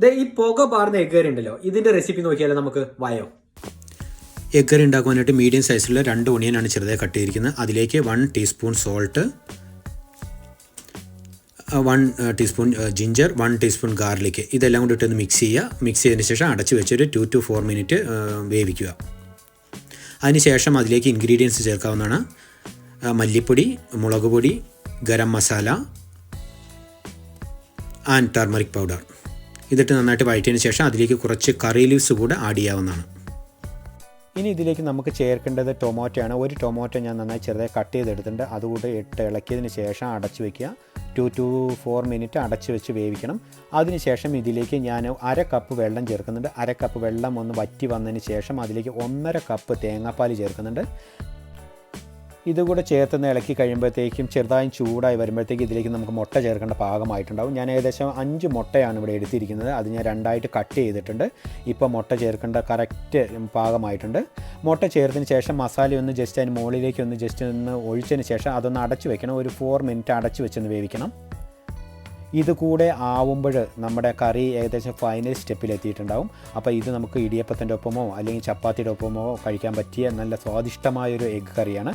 ദേ ഈ പുക പാർന്ന എഗ് കറി ഉണ്ടല്ലോ. ഇതിന്റെ റെസിപ്പി നോക്കിയാലോ നമുക്ക് വായോ? എഗ് കറി ഉണ്ടാക്കുവാനായിട്ട് മീഡിയം സൈസിലുള്ള രണ്ട് ഒണിയനാണ് ചെറുതായി കട്ട് ചെയ്തിരിക്കുന്നത്. അതിലേക്ക് one teaspoon salt one teaspoon ginger one teaspoon garlic ഇതെല്ലാം കൂടി ഇട്ടൊന്ന് മിക്സ് ചെയ്യുക. മിക്സ് ചെയ്തതിന് ശേഷം അടച്ച് വെച്ചൊരു ടു ടു ഫോർ മിനിറ്റ് വേവിക്കുക. അതിനുശേഷം അതിലേക്ക് ഇൻഗ്രീഡിയൻസ് ചേർക്കാവുന്നതാണ്. മല്ലിപ്പൊടി മുളക് പൊടി garam masala and turmeric powder ഇതിട്ട് നന്നായിട്ട് വഴറ്റിയതിന് ശേഷം അതിലേക്ക് കുറച്ച് കറി ലീവ്സ് കൂടെ ആഡ് ചെയ്യാവുന്നതാണ്. ഇനി ഇതിലേക്ക് നമുക്ക് ചേർക്കേണ്ടത് ടൊമാറ്റോയാണ്. ഒരു ടൊമാറ്റോ ഞാൻ നന്നായി ചെറുതായി കട്ട് ചെയ്തെടുത്തിട്ടുണ്ട്. അതുകൂടെ ഇട്ട് ഇളക്കിയതിന് ശേഷം അടച്ച് വയ്ക്കുക ടു ടു ഫോർ മിനിറ്റ് അടച്ച് വെച്ച് വേവിക്കണം. അതിനുശേഷം ഇതിലേക്ക് ഞാൻ അര കപ്പ് വെള്ളം ചേർക്കുന്നുണ്ട്. അര കപ്പ് വെള്ളം ഒന്ന് വറ്റി വന്നതിന് ശേഷം അതിലേക്ക് ഒന്നര കപ്പ് തേങ്ങാപ്പാൽ ചേർക്കുന്നുണ്ട്. ഇതുകൂടെ ചേർത്ത് ഇളക്കി കഴിയുമ്പോഴത്തേക്കും ചെറുതായും ചൂടായി വരുമ്പോഴത്തേക്കും ഇതിലേക്ക് നമുക്ക് മുട്ട ചേർക്കേണ്ട പാകമായിട്ടുണ്ടാവും. ഞാൻ ഏകദേശം അഞ്ച് മുട്ടയാണ് ഇവിടെ എടുത്തിരിക്കുന്നത്. അത് ഞാൻ രണ്ടായിട്ട് കട്ട് ചെയ്തിട്ടുണ്ട്. ഇപ്പോൾ മുട്ട ചേർക്കേണ്ട കറക്റ്റ് പാകമായിട്ടുണ്ട്. മുട്ട ചേർത്തതിന് ശേഷം മസാല ഒന്ന് ജസ്റ്റ് അതിന് മുകളിലേക്ക് ഒന്ന് ജസ്റ്റ് ഒന്ന് ഒഴിച്ചതിന് ശേഷം അതൊന്ന് അടച്ചു വെക്കണം. ഒരു ഫോർ മിനിറ്റ് അടച്ചു വെച്ചൊന്ന് വേവിക്കണം. ഇത് കൂടെ ആവുമ്പോൾ നമ്മുടെ കറി ഏകദേശം ഫൈനൽ സ്റ്റെപ്പിലെത്തിയിട്ടുണ്ടാവും അപ്പോൾ ഇത് നമുക്ക് ഇടിയപ്പത്തിന്റെ ഒപ്പമോ അല്ലെങ്കിൽ ചപ്പാത്തിയുടെ ഒപ്പമോ കഴിക്കാൻ പറ്റിയ നല്ല സ്വാദിഷ്ടമായൊരു എഗ്ഗ് കറിയാണ്.